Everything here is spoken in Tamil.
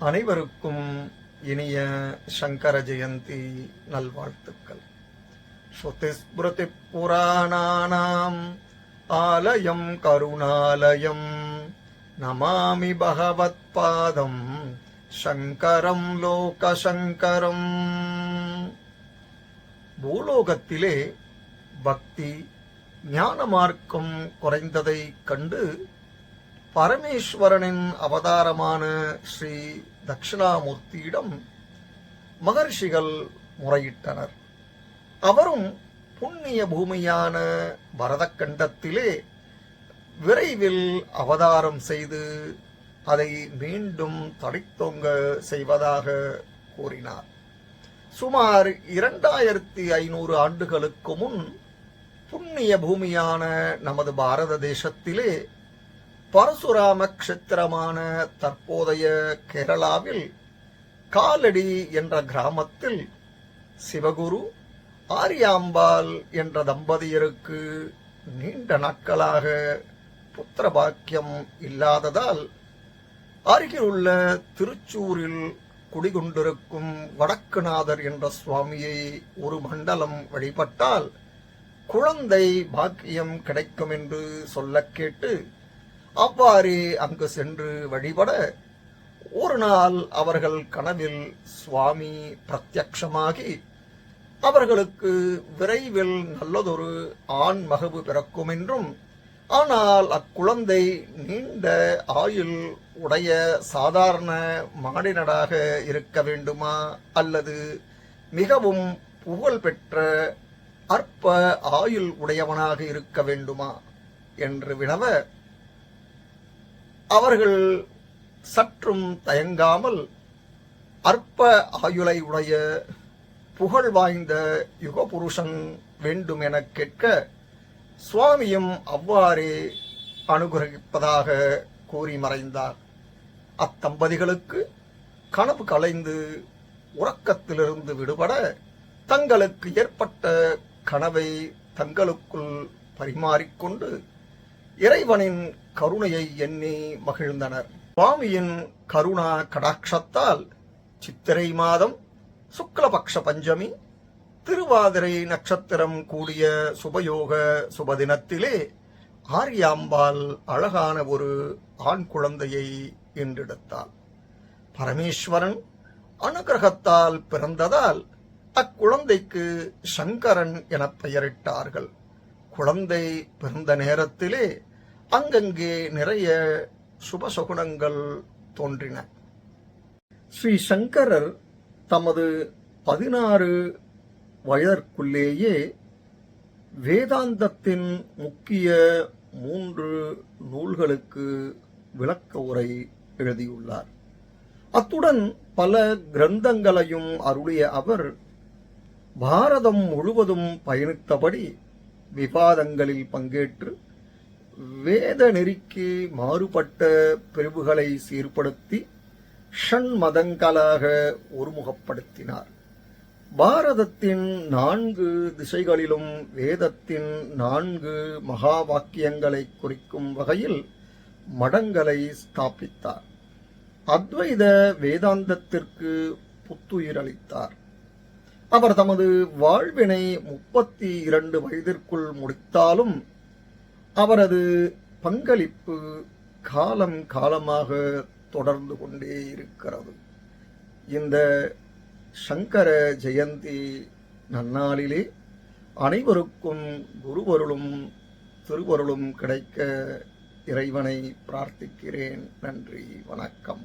அனைவருக்கும் இனிய சங்கர ஜெயந்தி நல்வாழ்த்துக்கள். ஸ்ருதிஸ்மிருதி புராணானாம் ஆலயம் கருணாலயம் நமாமி பகவத் பாதம் சங்கரம் லோகசங்கரம். பூலோகத்திலே பக்தி ஞான மார்க்கம் குறைந்ததை கண்டு பரமேஸ்வரனின் அவதாரமான ஸ்ரீ தட்சிணாமூர்த்தியிடம் மகர்ஷிகள் முறையிட்டனர். அவரும் புண்ணிய பூமியான பரதக்கண்டத்திலே விரைவில் அவதாரம் செய்து அதை மீண்டும் தடைத்தொங்க செய்வதாக கூறினார். சுமார் இரண்டாயிரத்தி ஐநூறு ஆண்டுகளுக்கு முன் புண்ணிய பூமியான நமது பாரத தேசத்திலே பரசுராம கஷேத்திரமான தற்போதைய கேரளாவில் காலடி என்ற கிராமத்தில் சிவகுரு ஆரியாம்பாள் என்ற தம்பதியருக்கு நீண்ட நாட்களாக புத்திர பாக்கியம் இல்லாததால் அருகிலுள்ள திருச்சூரில் குடிகொண்டிருக்கும் வடக்குநாதர் என்ற சுவாமியை ஒரு மண்டலம் வழிபட்டால் குழந்தை பாக்கியம் கிடைக்கும் என்று சொல்லக் கேட்டு அவ்வாறே அங்கு சென்று வழிபட ஒரு நாள் அவர்கள் கனவில் சுவாமி பிரத்யக்ஷமாகி அவர்களுக்கு விரைவில் நல்லதொரு ஆண் மகவு பிறக்கும் என்றும் ஆனால் அக்குழந்தை நீண்ட ஆயுள் உடைய சாதாரண மாடினடாக இருக்க வேண்டுமா? அல்லது மிகவும் புகழ் பெற்ற அற்ப ஆயுள் உடையவனாக இருக்க வேண்டுமா? என்று வினவ அவர்கள் சற்றும் தயங்காமல் அற்ப ஆயுளை உடைய புகழ் வாய்ந்த யுகபுருஷன் வேண்டும் எனக் கேட்க சுவாமியும் அவ்வாறே அனுகிரகிப்பதாக கூறி மறைந்தார். அத்தம்பதிகளுக்கு கனவு கலைந்து உறக்கத்திலிருந்து விடுபட தங்களுக்கு ஏற்பட்ட கனவை தங்களுக்குள் பரிமாறிக்கொண்டு இறைவனின் கருணையை எண்ணி மகிழ்ந்தனர். சுவாமியின் கருணா கடாட்சத்தால் சித்திரை மாதம் சுக்லபக்ஷ பஞ்சமி திருவாதிரை நட்சத்திரம் கூடிய சுபயோக சுபதினத்திலே ஆரியாம்பாள் அழகான ஒரு ஆண் குழந்தையை என்றெடுத்தாள் பரமேஸ்வரன் அனுகிரகத்தால் பிறந்ததால் அக்குழந்தைக்கு சங்கரன் என பெயரிட்டார்கள். குழந்தை பிறந்த நேரத்திலே அங்கங்கே நிறைய சுபசகுணங்கள் தோன்றின. ஸ்ரீ சங்கரர் தமது பதினாறு வயதிற்குள்ளேயே வேதாந்தத்தின் முக்கிய மூன்று நூல்களுக்கு விளக்க உரை எழுதியுள்ளார். அத்துடன் பல கிரந்தங்களையும் அருளிய அவர் பாரதம் முழுவதும் பயணித்தபடி விவாதங்களில் பங்கேற்று வேத நெறிக்கு மாறுபட்ட பிரிவுகளை சீர்படுத்தி ஷண் மதங்களாக ஒருமுகப்படுத்தினார். பாரதத்தின் நான்கு திசைகளிலும் வேதத்தின் நான்கு மகா வாக்கியங்களை குறிக்கும் வகையில் மடங்களை ஸ்தாபித்தார். அத்வைத வேதாந்தத்திற்கு புத்துயிரளித்தார். அவர் தமது வாழ்வினை முப்பத்தி இரண்டு வயதிற்குள் முடித்தாலும் அவரது பங்களிப்பு காலம் காலமாக தொடர்ந்து கொண்டே இருக்கிறது. இந்த சங்கர ஜெயந்தி நன்னாளிலே அனைவருக்கும் குருவருளும் திருவருளும் கிடைக்க இறைவனை பிரார்த்திக்கிறேன். நன்றி வணக்கம்.